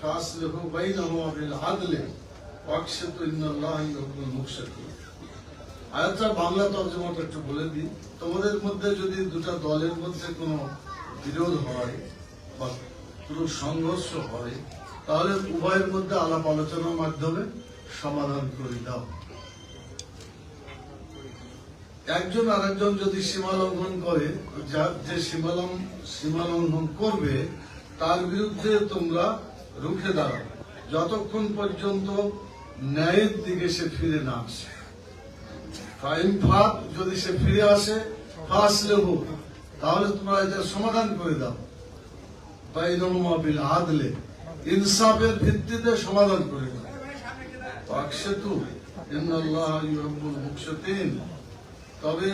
فأصلحوا بينهما بالعدل واقسطوا إن الله يحب المقسطين আয়াতটা বাংলা তর্জমাটা একটু বলে দিই তোমাদের মধ্যে যদি দুটা দলের মধ্যে কোনো বিরোধ হয় বা কোনো সংঘর্ষ হয় তাহলে উভয়ের মধ্যে আলাপ আলোচনার মাধ্যমে সমাধান করে দাও একজন আরেকজন যদি সীমা লঙ্ঘন করে যার যে সীমা লঙ্ঘন সীমা লঙ্ঘন করবে তার বিরুদ্ধে তোমরা রুখে দাঁড়াও যতক্ষণ পর্যন্ত ন্যায়ের দিকে সে ফিরে না আসে। ফাইন ফাঁক যদি সে ফিরে আসে ফাঁসলে হোক তাহলে তোমরা এটা সমাধান করে দাও। বাইনহুমা আদলে, ইনসাফের ভিত্তিতে সমাধান করে দাও। মুকসিতিন। তবে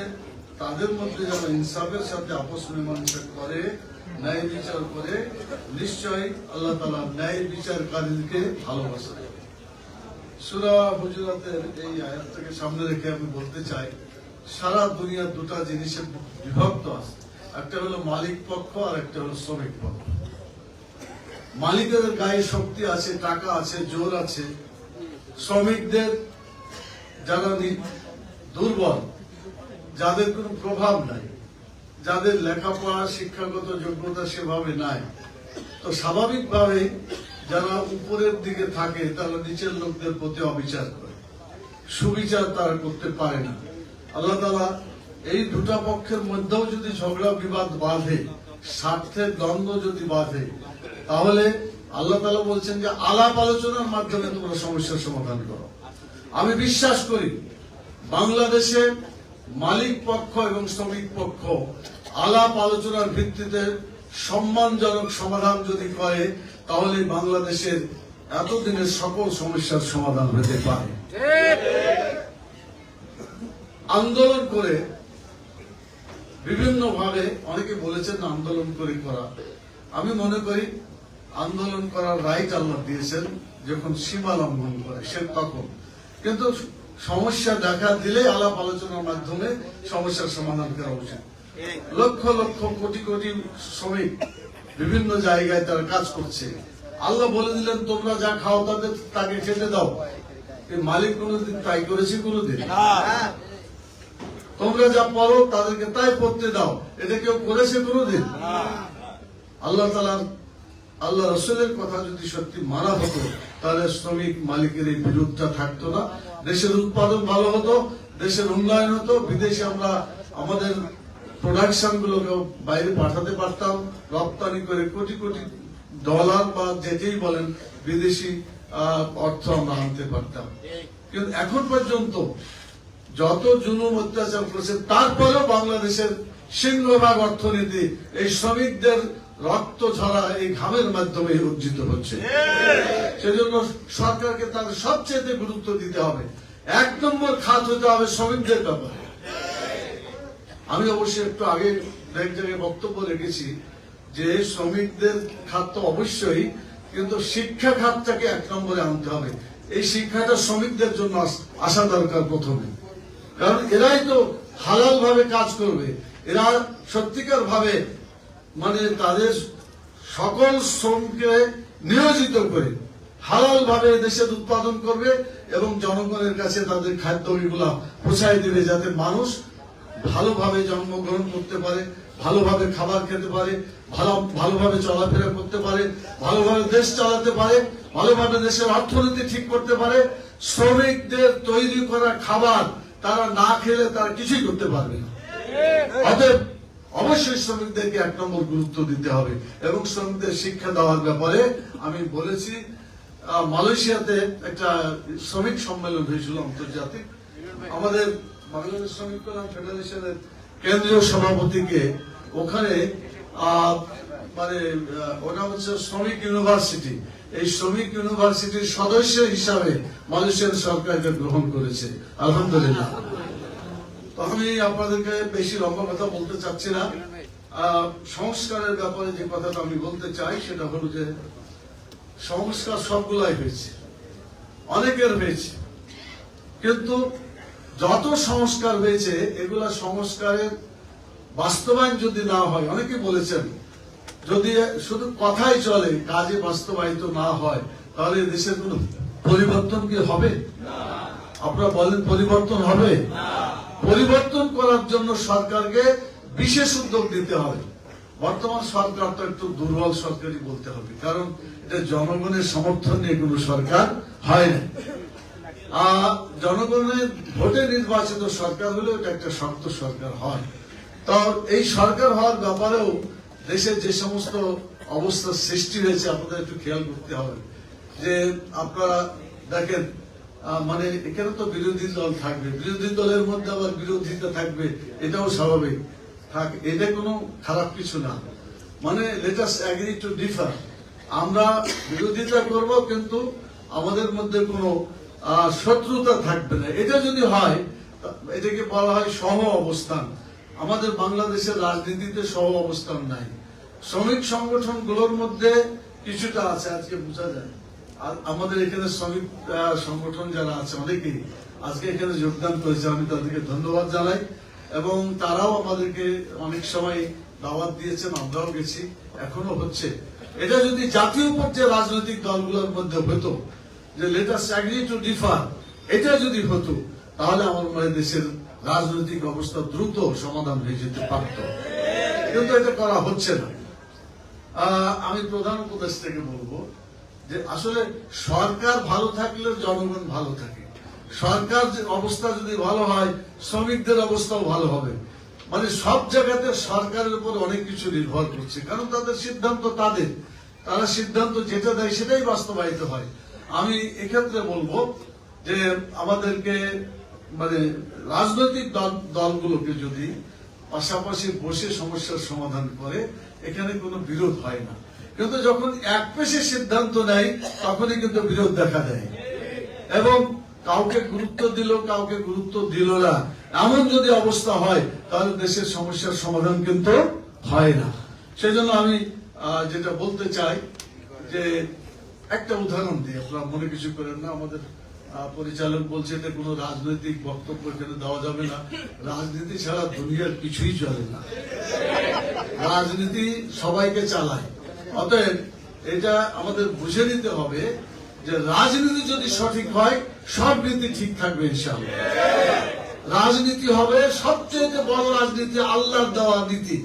তাদের মধ্যে যারা ইনসাফের সাথে আপস মীমাংসা করে ন্যায় বিচার করে নিশ্চয়ই আল্লাহ তালা ন্যায় বিচারকারীকে ভালোবাসে। সুরা হুজুরাতের এই আয়াত থেকে সামনে রেখে আমি বলতে চাই, সারা দুনিয়ার দুটা জিনিসে বিভক্ত আছে। একটা হলো মালিক পক্ষ আর একটা হলো শ্রমিক পক্ষ। মালিকের গায়ে শক্তি আছে, টাকা আছে, জোর আছে। শ্রমিকদের যারা দুর্বল, যাদের কোনো প্রভাব নাই। যাদের লেখাপড়া, শিক্ষাগত যোগ্যতা সেভাবে নাই, তো স্বাভাবিকভাবে যারা উপরের দিকে থাকে, তারা নিচের লোকদের প্রতি অবিচার করে। সুবিচার তারা করতে পারে না। আল্লাহ তালা এই দুটা পক্ষের মধ্যেও যদি ঝগড়া, বিবাদ বাঁধে, স্বার্থের দ্বন্দ্ব যদি বাঁধে, তাহলে আল্লাহ তালা বলছেন যে, আলাপ আলোচনার মাধ্যমে তোমরা সমস্যার সমাধান করো। আমি বিশ্বাস করি বাংলাদেশে মালিক পক্ষ এবং শ্রমিক পক্ষ আলাপ আলোচনার ভিত্তিতে সম্মানজনক সমাধান যদি করে তাহলে বাংলাদেশের এতদিনের সকল সমস্যার সমাধান হতে পারে। আন্দোলন করে বিভিন্ন ভাবে অনেকে বলেছেন আন্দোলন করে করা। আমি মনে করি আন্দোলন করার রাইট আল্লাহ দিয়েছেন, যখন সীমা লঙ্ঘন করে, সে তখন। কিন্তু সমস্যা দেখা দিলে আলাপ আলোচনার মাধ্যমে সমস্যার সমাধান করা উচিত। লক্ষ লক্ষ কোটি কোটি শ্রমিক বিভিন্ন জায়গায় তারা কাজ করছে। আল্লাহ বলে দিলেন তোমরা যা খাও তাদের তাকে খেতে দাও। মালিক কোনোদিন তাই করেছে কোনোদিন? তোমরা যা পড়ো তাদেরকে তাই পড়তে দাও। এটা কেউ করেছে কোনোদিন? আল্লাহ তালা আল্লাহ রসুলের কথা যদি সত্যি মানা হতো তাহলে শ্রমিক মালিকের এই বিরোধটা থাকতো না। দেশের উৎপাদন ভালো হতো দেশের উন্নয়ন হতো বিদেশে আমরা আমাদের বাইরে পাঠাতে পারতাম, রপ্তানি করে কোটি কোটি ডলার বা বলেন বিদেশি অর্থ আমরা আনতে পারতাম। কিন্তু এখন পর্যন্ত যত অত্যাচার করেছে, তারপরেও বাংলাদেশের সিংহভাগ অর্থনীতি এই শ্রমিকদের রক্ত ঝরা এই ঘামের মাধ্যমে অর্জিত হচ্ছে। সেজন্য সরকারকে তাদের সবচেয়ে গুরুত্ব দিতে হবে। এক নম্বর খাত হতে হবে শ্রমিকদের ব্যাপারে। আমি অবশ্যই একটু আগে এক জায়গায় বক্তব্য রেখেছি যে শ্রমিকদের খাত তো অবশ্যই, কিন্তু শিক্ষা খাতটাকে এক নম্বরে আনতে হবে। এই শিক্ষাটা শ্রমিকদের জন্য আস- দরকার প্রথমে। কারণ এরাই তো হালাল ভাবে কাজ করবে। এরা সত্যিকার ভাবে মানে তাদের সকল শ্রমকে নিয়োজিত করে হালাল ভাবে দেশের উৎপাদন করবে এবং জনগণের কাছে তাদের খাদ্য এগুলা পৌঁছায় দিবে যাতে মানুষ ভালোভাবে জন্মগ্রহণ করতে পারে, ভালোভাবে খাবার খেতে পারে, ভালো, ভালোভাবে চলাফেরা করতে পারে, ভালোভাবে দেশ চালাতে পারে, ভালোভাবে দেশের অর্থনীতি ঠিক করতে পারে, শ্রমিকদের তৈরি করা খাবার তারা না খেলে তারা কিছুই করতে পারবে অতএব অবশ্যই শ্রমিকদেরকে এক নম্বর গুরুত্ব দিতে হবে এবং শ্রমিকদের শিক্ষা দেওয়ার ব্যাপারে আমি বলেছি মালয়েশিয়াতে একটা শ্রমিক সম্মেলন হয়েছিল আন্তর্জাতিক। আমাদের বাংলাদেশ ফেডারেশনের কেন্দ্রীয় সভাপতিকে ওখানে মানে ওটা হচ্ছে শ্রমিক ইউনিভার্সিটি। এই শ্রমিক ইউনিভার্সিটির সদস্য হিসাবে সরকারকে গ্রহণ করেছে। আলহামদুলিল্লাহ। আপনাদেরকে বেশি লম্বা কথা বলতে চাচ্ছি না। সংস্কারের ব্যাপারে যে কথাটা আমি বলতে চাই, সেটা হলো যে সংস্কার সবগুলাই হয়েছে। অনেকের হয়েছে। কিন্তু যত সংস্কার হয়েছে এগুলা সংস্কারের বাস্তবায়ন যদি না হয় অনেকে বলেছেন যদি শুধু কথাই চলে কাজে বাস্তবায়িত না হয় তাহলে দেশের কোন পরিবর্তন কি হবে? আপনারা বলেন পরিবর্তন হবে? পরিবর্তন করার জন্য সরকারকে বিশেষ উদ্যোগ দিতে হবে। বর্তমান সরকার তো একটু দুর্বল সরকারই বলতে হবে কারণ এটা জনগণের সমর্থন নিয়ে কোনো সরকার হয় না। জনগণের ভোটে নির্বাচিত সরকার হলেও এটা একটা শক্ত সরকার হয় তো এই সরকার হওয়ার ব্যাপারেও দেশে যে সমস্ত অবস্থার সৃষ্টি হয়েছে, আপনাদের একটু খেয়াল করতে হবে। যে আপনারা দেখেন মানে এখানে তো বিরোধী দল থাকবে। বিরোধী দলের মধ্যে আবার বিরোধিতা থাকবে, এটাও স্বাভাবিক। থাক, এটা কোনো খারাপ কিছু না। মানে লেটাস অ্যাগ্রি টু ডিফার আমরা বিরোধিতা করব, কিন্তু আমাদের মধ্যে কোনো শত্রুতা থাকবে না। এটা যদি হয়, এটাকে বলা হয় সহ অবস্থান। আমাদের বাংলাদেশের রাজনীতিতে সহ অবস্থান নাই। শ্রমিক সংগঠনগুলোর মধ্যে কিছুটা আছে, আজকে বোঝা যায়। আর আমাদের এখানে শ্রমিক সংগঠন যারা আছে, অনেকেই আজকে এখানে যোগদান করেছে, আমি তাদেরকে ধন্যবাদ জানাই। এবং তারাও আমাদেরকে অনেক সময় দাওয়াত দিয়েছেন, আমরাও গেছি। এখনও হচ্ছে। এটা যদি জাতীয় পর্যায়ে রাজনৈতিক দলগুলোর মধ্যে হতো যে লেটাস্ট অ্যাগ্রি টু ডিফার এটা যদি হতো, তাহলে আমার মনে দেশের রাজনৈতিক অবস্থা দ্রুত সমাধান হয়ে যেতে পারত। কিন্তু এটা করা হচ্ছে না। আমি প্রধান উপদেশ থেকে বলব যে আসলে সরকার ভালো থাকলে জনগণ ভালো থাকে। সরকার অবস্থা যদি ভালো হয়, শ্রমিকদের অবস্থাও ভালো হবে। মানে সব জায়গাতে সরকারের উপর অনেক কিছু নির্ভর করছে। কারণ তাদের সিদ্ধান্ত তাদের। তারা সিদ্ধান্ত যেটা দেয় সেটাই বাস্তবায়িত হয়। আমি এক্ষেত্রে বলব যে আমাদেরকে মানে রাজনৈতিক দল, দলগুলোকে যদি পাশাপাশি বসে সমস্যার সমাধান করে, এখানে কোনো বিরোধ হয় না। কিন্তু যখন এক পেশে সিদ্ধান্ত নেয়, তখনই কিন্তু বিরোধ দেখা দেয়। এবং কাউকে গুরুত্ব দিল, কাউকে গুরুত্ব দিল না। এমন যদি অবস্থা হয়, তাহলে দেশের সমস্যার সমাধান কিন্তু হয় না। সেজন্য আমি যেটা বলতে চাই যে একটা উদাহরণ দিই, আপনারা মনে কিছু করেন না, আমাদের পরিচালক বলছে এটা কোনো রাজনৈতিক বক্তব্য, এখানে দেওয়া যাবে না। রাজনীতি ছাড়া দুনিয়ার কিছুই চলে না। রাজনীতি সবাইকে চালায়। অতএব এটা আমাদের বুঝে নিতে হবে যে রাজনীতি যদি সঠিক হয়, সব নীতি ঠিক থাকবে, ইনশাআল্লাহ। রাজনীতি হবে সবচেয়ে বড় রাজনীতি, আল্লাহর দেওয়া নীতি।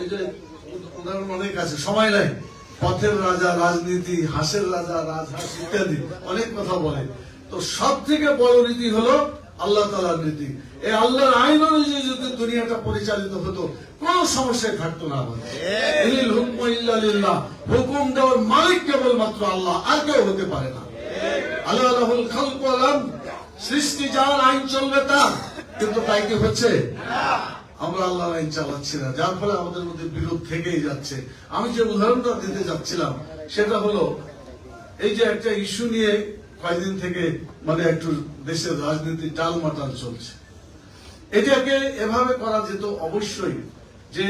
এই যে উদাহরণ অনেক আছে, সময় নাই। পথের রাজা, রাজনীতি, হাসের রাজা, রাজহাঁস ইত্যাদি অনেক কথা বলে। তো সব থেকে বড় নীতি হলো আল্লাহ তালার নীতি। এই আল্লাহর আইন অনুযায়ী যদি দুনিয়াটা পরিচালিত হতো, কোন সমস্যায় থাকতো না আমাদের। হুকম দেওয়ার মালিক কেবলমাত্র আল্লাহ, আর কেউ হতে পারে না। আল্লাহ আল্লাহুল খালক সৃষ্টি যার আইন চলবে তার। কিন্তু তাই কি হচ্ছে? আমরা আল্লাহর আইন চালাচ্ছি না। যার ফলে আমাদের মধ্যে বিরোধ থেকেই যাচ্ছে। আমি যে উদাহরণটা দিতে যাচ্ছিলাম, সেটা হলো, এই যে একটা ইস্যু নিয়ে কয়েকদিন থেকে মানে একটু দেশের রাজনীতি টালমাটাল চলছে। এটাকে এভাবে করা যেত অবশ্যই যে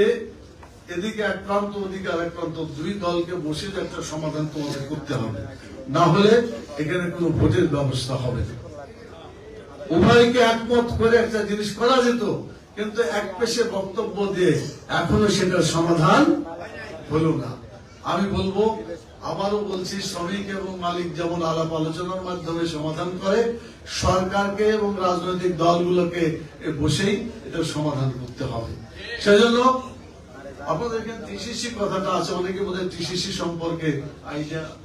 এদিকে এক প্রান্ত, ওদিকে আর এক প্রান্ত, দুই দলকে বসে একটা সমাধান তোমাদের করতে হবে। না হলে এখানে কোনো ভোটের ব্যবস্থা হবে উভয়কে একমত করে একটা জিনিস করা যেত কিন্তু এক পেশে বক্তব্য দিয়ে এখনও সেটার সমাধান হলো না। আমি বলব, আবারও বলছি, শ্রমিক এবং মালিক যেমন আলাপ আলোচনার মাধ্যমে সমাধান করে, সরকারকে এবং রাজনৈতিক দলগুলোকে বসেই এটার সমাধান করতে হবে। সেজন্য আপনাদের এখানে টিসিসি কথাটা আছে, অনেকে বোধহয় টিসিসি সম্পর্কে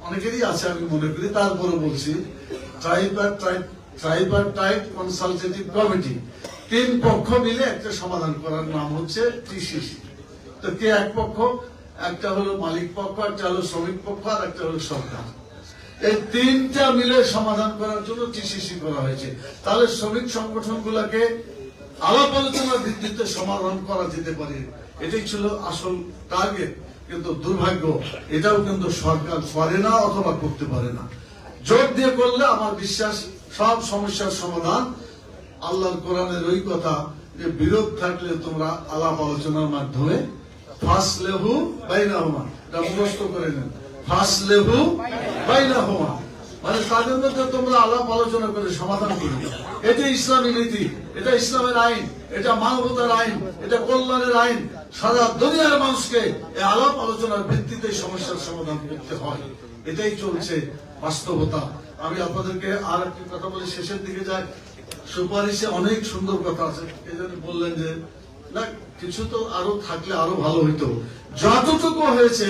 অনেকেরই আছে, আমি মনে করি, তারপরে বলছি tribal tribal type consultative committee তিন পক্ষ মিলে একটা সমাধান করার নাম হচ্ছে টিসিসি। তো কে এক পক্ষ? একটা হলো মালিক পক্ষ, একটা হলো শ্রমিক পক্ষ, আর একটা হলো সরকার। এই তিনটা মিলে সমাধান করার জন্য টিসিসি করা হয়েছে। তাহলে শ্রমিক সংগঠনগুলোকে আলাপ আলোচনার ভিত্তিতে সমাধান করা যেতে পারে। এটাই ছিল আসল টার্গেট কিন্তু দুর্ভাগ্য, এটাও কিন্তু সরকার করে না অথবা করতে পারে না। জোর দিয়ে করলে আমার বিশ্বাস সব সমস্যার সমাধান আল্লাহর কোরআনের ওই কথা যে বিরোধ থাকলে তোমরা আলাপ আলোচনার মাধ্যমে ফার্স্ট লেহু বাইনা এটা করে নেন। ফার্স্ট লেহু বাইনা মানে তাদের মধ্যে তোমরা আলাপ আলোচনা করে সমাধান এটা ইসলামী নীতি, এটা ইসলামের আইন, এটা মানবতার আইন, এটা কল্যাণের আইন। সারা দুনিয়ার মানুষকে এই আলাপ আলোচনার ভিত্তিতে সমস্যার সমাধান করতে হয়। এটাই চলছে বাস্তবতা। আমি আপনাদেরকে আর একটি কথা বলে, শেষের দিকে যাই। সুপারিশে অনেক সুন্দর কথা আছে। এই জন্য বললেন যে, না, কিছু তো আরও থাকলে আরও ভালো হইতো। যতটুকু হয়েছে,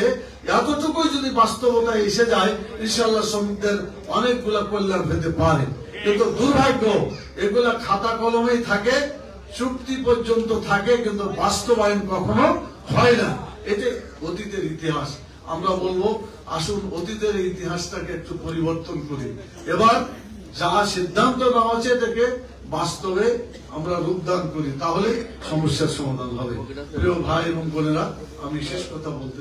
এতটুকুই যদি বাস্তবতা এসে যায় ইনশাল্লাহ শ্রমিকদের অনেকগুলা কল্যাণ পেতে পারে। কিন্তু দুর্ভাগ্য, এগুলা খাতা কলমেই থাকে, চুক্তি পর্যন্ত থাকে, কিন্তু বাস্তবায়ন কখনো হয় না। এটা অতীতের ইতিহাস। আমরা বলব, আসুন অতীতের ইতিহাসটাকে একটু পরিবর্তন করি। এবার যা সিদ্ধান্ত নেওয়া হচ্ছে এটাকে বাস্তবে আমরা রূপদান করি, তাহলে সমস্যার সমাধান হবে। প্রিয় ভাই এবং বোনেরা, আমি শেষ কথা বলতে